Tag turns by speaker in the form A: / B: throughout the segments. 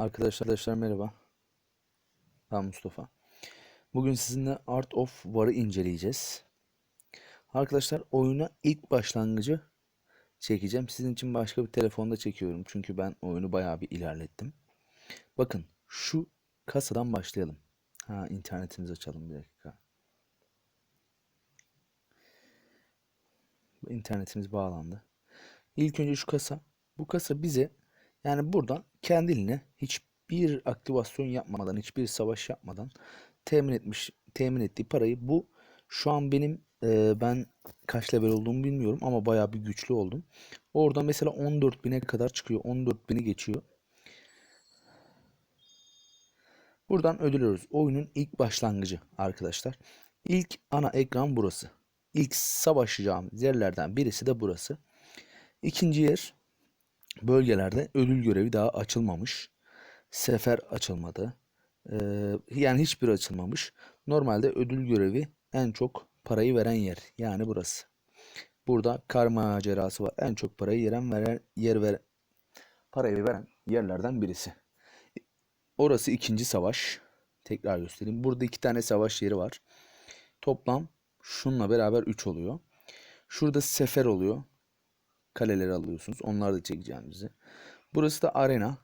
A: Arkadaşlar, arkadaşlar merhaba. Ben Mustafa. Bugün sizinle Art of War'ı inceleyeceğiz. Arkadaşlar oyuna ilk başlangıcı çekeceğim. Sizin için başka bir telefonda çekiyorum. Çünkü ben oyunu bayağı bir ilerlettim. Bakın şu kasadan başlayalım. Ha internetimizi açalım bir dakika. İnternetimiz bağlandı. İlk önce şu kasa. Bu kasa bize yani buradan kendiliğine hiçbir aktivasyon yapmadan, hiçbir savaş yapmadan temin etmiş, temin ettiği parayı bu şu an benim e, ben kaç level olduğumu bilmiyorum ama bayağı bir güçlü oldum. Orada mesela 14.000'e kadar çıkıyor. 14.000'i geçiyor. Buradan ödülüyoruz. Oyunun ilk başlangıcı arkadaşlar. İlk ana ekran burası. İlk savaşacağımız yerlerden birisi de burası. İkinci yer bölgelerde ödül görevi daha açılmamış. Sefer açılmadı. Ee, yani hiçbir açılmamış. Normalde ödül görevi en çok parayı veren yer. Yani burası. Burada kar macerası var. En çok parayı veren, veren yer ver, parayı veren yerlerden birisi. Orası ikinci savaş. Tekrar göstereyim. Burada iki tane savaş yeri var. Toplam şunla beraber 3 oluyor. Şurada sefer oluyor. Kaleleri alıyorsunuz. Onlar da çekeceğimizi. Burası da arena.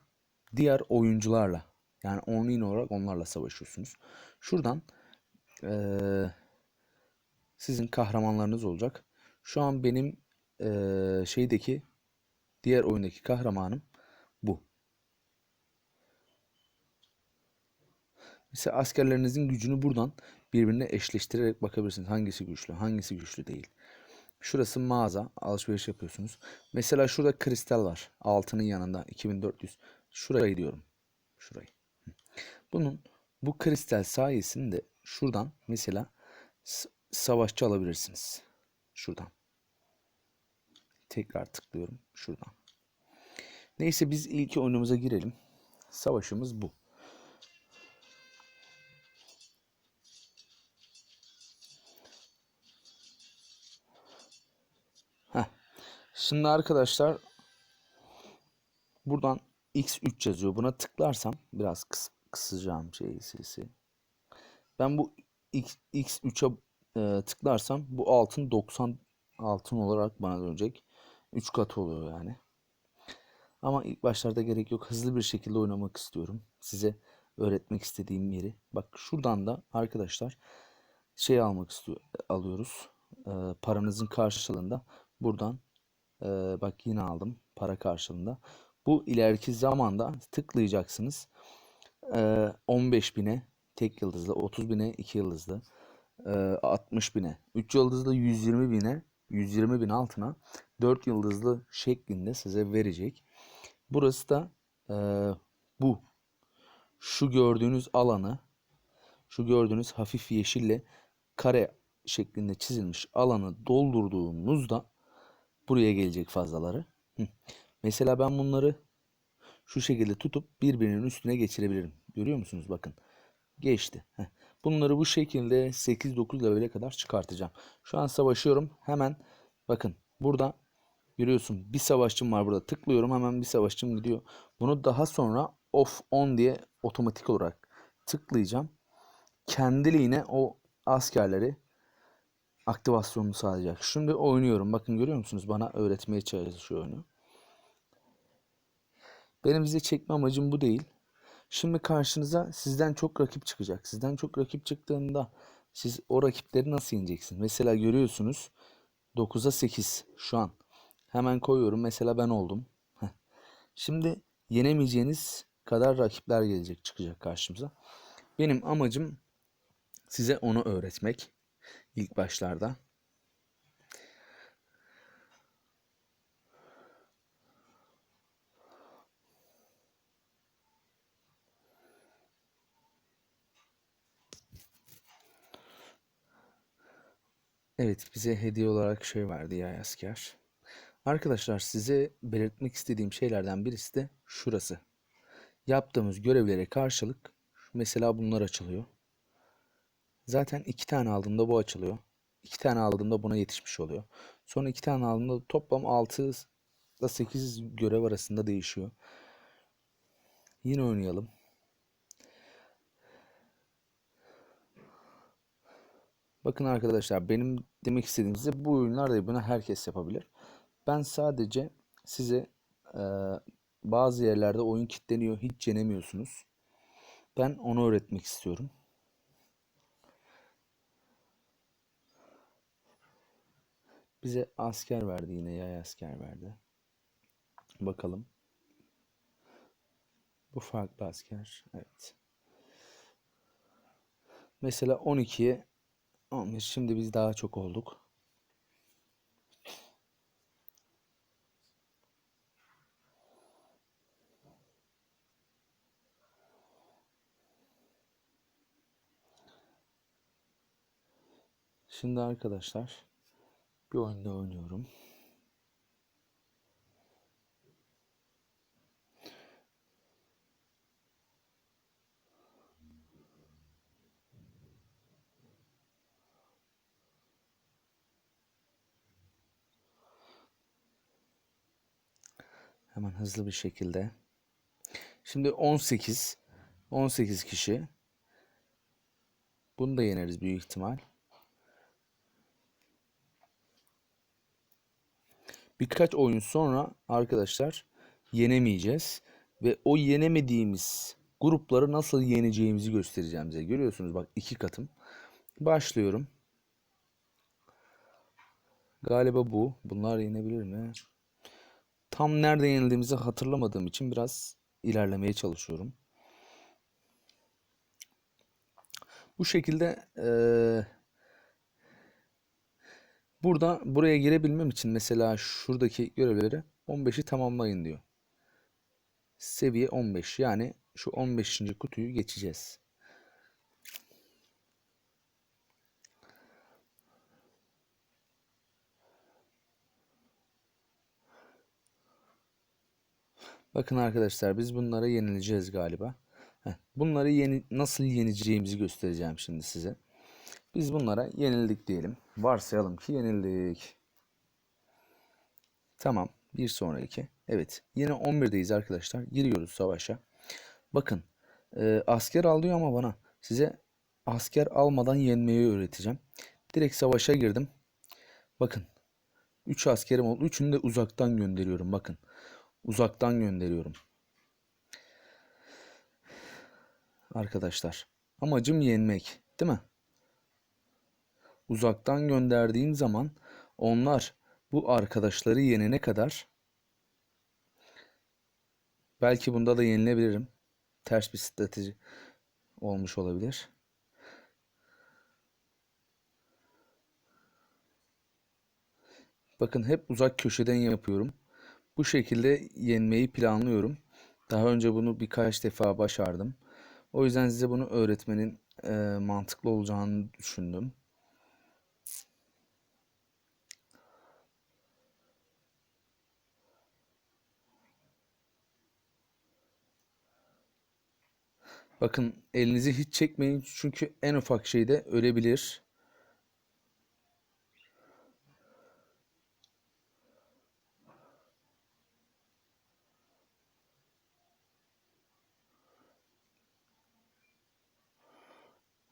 A: Diğer oyuncularla yani online olarak onlarla savaşıyorsunuz. Şuradan eee, sizin kahramanlarınız olacak. Şu an benim eee, şeydeki diğer oyundaki kahramanım bu. Mesela askerlerinizin gücünü buradan birbirine eşleştirerek bakabilirsiniz. Hangisi güçlü, hangisi güçlü değil. Şurası mağaza, alışveriş yapıyorsunuz. Mesela şurada kristal var. Altının yanında 2400. Şurayı diyorum. Şurayı. Bunun bu kristal sayesinde şuradan mesela savaşçı alabilirsiniz. Şuradan. Tekrar tıklıyorum. Şuradan. Neyse biz ilk oyunumuza girelim. Savaşımız bu. Şimdi arkadaşlar buradan X3 yazıyor. Buna tıklarsam biraz kıs kısacağım şey sesi. Ben bu X, X3'e e, tıklarsam bu altın 90 altın olarak bana dönecek. 3 katı oluyor yani. Ama ilk başlarda gerek yok. Hızlı bir şekilde oynamak istiyorum. Size öğretmek istediğim yeri. Bak şuradan da arkadaşlar şey almak istiyor alıyoruz. E, paranızın karşılığında buradan e, bak yine aldım para karşılığında. Bu ileriki zamanda tıklayacaksınız. E, 15 bine tek yıldızlı, 30 bine 2 yıldızlı, e, 60 bine, 3 yıldızlı 120 bine, 120 bin altına 4 yıldızlı şeklinde size verecek. Burası da e, bu. Şu gördüğünüz alanı, şu gördüğünüz hafif yeşille kare şeklinde çizilmiş alanı doldurduğunuzda buraya gelecek fazlaları. Mesela ben bunları şu şekilde tutup birbirinin üstüne geçirebilirim. Görüyor musunuz? Bakın. Geçti. Bunları bu şekilde 8-9 levele kadar çıkartacağım. Şu an savaşıyorum. Hemen bakın burada görüyorsun bir savaşçım var burada. Tıklıyorum hemen bir savaşçım gidiyor. Bunu daha sonra off on diye otomatik olarak tıklayacağım. Kendiliğine o askerleri aktivasyonunu sağlayacak. Şimdi oynuyorum. Bakın görüyor musunuz? Bana öğretmeye çalışıyor oyunu. Benim size çekme amacım bu değil. Şimdi karşınıza sizden çok rakip çıkacak. Sizden çok rakip çıktığında siz o rakipleri nasıl yeneceksiniz? Mesela görüyorsunuz 9'a 8 şu an. Hemen koyuyorum. Mesela ben oldum. Şimdi yenemeyeceğiniz kadar rakipler gelecek, çıkacak karşımıza. Benim amacım size onu öğretmek ilk başlarda. Evet, bize hediye olarak şey verdi ya asker. Arkadaşlar size belirtmek istediğim şeylerden birisi de şurası. Yaptığımız görevlere karşılık mesela bunlar açılıyor. Zaten iki tane aldığımda bu açılıyor. İki tane aldığımda buna yetişmiş oluyor. Sonra iki tane aldığımda toplam 6 ile 8 görev arasında değişiyor. Yine oynayalım. Bakın arkadaşlar benim demek istediğim size bu oyunlarda bunu herkes yapabilir. Ben sadece size e, bazı yerlerde oyun kilitleniyor hiç yenemiyorsunuz. Ben onu öğretmek istiyorum. Bize asker verdi yine yay asker verdi. Bakalım. Bu farklı asker. Evet. Mesela 12'ye 15. Şimdi biz daha çok olduk. Şimdi arkadaşlar bir oyunda oynuyorum. Hemen hızlı bir şekilde. Şimdi 18 18 kişi. Bunu da yeneriz büyük ihtimal. Birkaç oyun sonra arkadaşlar yenemeyeceğiz ve o yenemediğimiz grupları nasıl yeneceğimizi göstereceğim size. Görüyorsunuz bak iki katım. Başlıyorum. Galiba bu. Bunlar yenebilir mi? Tam nerede yenildiğimizi hatırlamadığım için biraz ilerlemeye çalışıyorum. Bu şekilde eee Burada buraya girebilmem için mesela şuradaki görevleri 15'i tamamlayın diyor. Seviye 15 yani şu 15. kutuyu geçeceğiz. Bakın arkadaşlar biz bunlara yenileceğiz galiba. Bunları yeni, nasıl yeneceğimizi göstereceğim şimdi size. Biz bunlara yenildik diyelim. Varsayalım ki yenildik. Tamam. Bir sonraki. Evet. Yine 11'deyiz arkadaşlar. Giriyoruz savaşa. Bakın. E, asker al diyor ama bana. Size asker almadan yenmeyi öğreteceğim. Direkt savaşa girdim. Bakın. 3 askerim oldu. Üçünü de uzaktan gönderiyorum. Bakın. Uzaktan gönderiyorum. Arkadaşlar. Amacım yenmek. Değil mi? Uzaktan gönderdiğim zaman onlar bu arkadaşları yenene kadar belki bunda da yenilebilirim. Ters bir strateji olmuş olabilir. Bakın hep uzak köşeden yapıyorum. Bu şekilde yenmeyi planlıyorum. Daha önce bunu birkaç defa başardım. O yüzden size bunu öğretmenin e, mantıklı olacağını düşündüm. Bakın elinizi hiç çekmeyin çünkü en ufak şeyde ölebilir.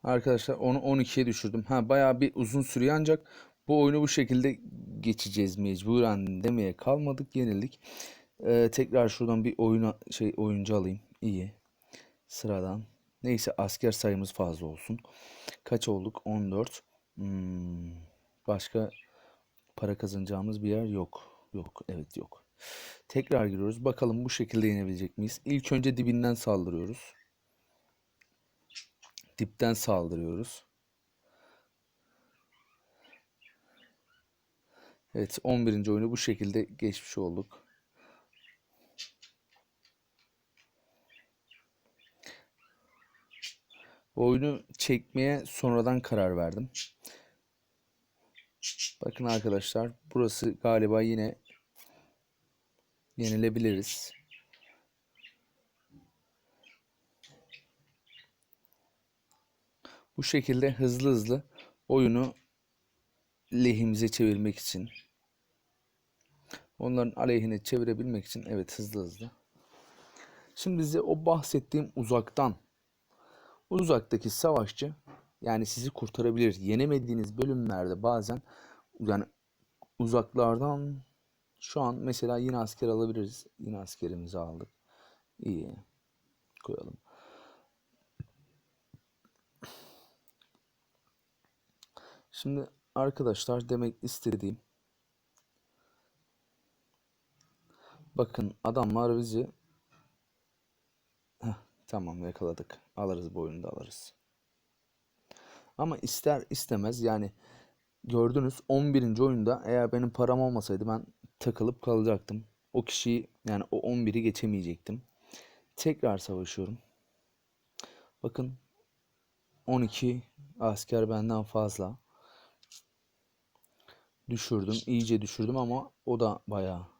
A: Arkadaşlar onu 12'ye düşürdüm. Ha bayağı bir uzun sürüyor ancak bu oyunu bu şekilde geçeceğiz mecburen demeye kalmadık yenildik. Ee, tekrar şuradan bir oyuna şey oyuncu alayım. İyi. Sıradan. Neyse asker sayımız fazla olsun. Kaç olduk? 14. Hmm, başka para kazanacağımız bir yer yok. Yok. Evet yok. Tekrar giriyoruz. Bakalım bu şekilde yenebilecek miyiz? İlk önce dibinden saldırıyoruz. Dipten saldırıyoruz. Evet 11. oyunu bu şekilde geçmiş olduk. Oyunu çekmeye sonradan karar verdim. Bakın arkadaşlar burası galiba yine yenilebiliriz. Bu şekilde hızlı hızlı oyunu lehimize çevirmek için onların aleyhine çevirebilmek için evet hızlı hızlı Şimdi size o bahsettiğim uzaktan uzaktaki savaşçı yani sizi kurtarabilir. Yenemediğiniz bölümlerde bazen yani uzaklardan şu an mesela yine asker alabiliriz. Yine askerimizi aldık. İyi. Koyalım. Şimdi arkadaşlar demek istediğim bakın adamlar bizi tamam yakaladık. Alırız bu oyunu da alırız. Ama ister istemez yani gördünüz 11. oyunda eğer benim param olmasaydı ben takılıp kalacaktım. O kişiyi yani o 11'i geçemeyecektim. Tekrar savaşıyorum. Bakın 12 asker benden fazla. Düşürdüm. iyice düşürdüm ama o da bayağı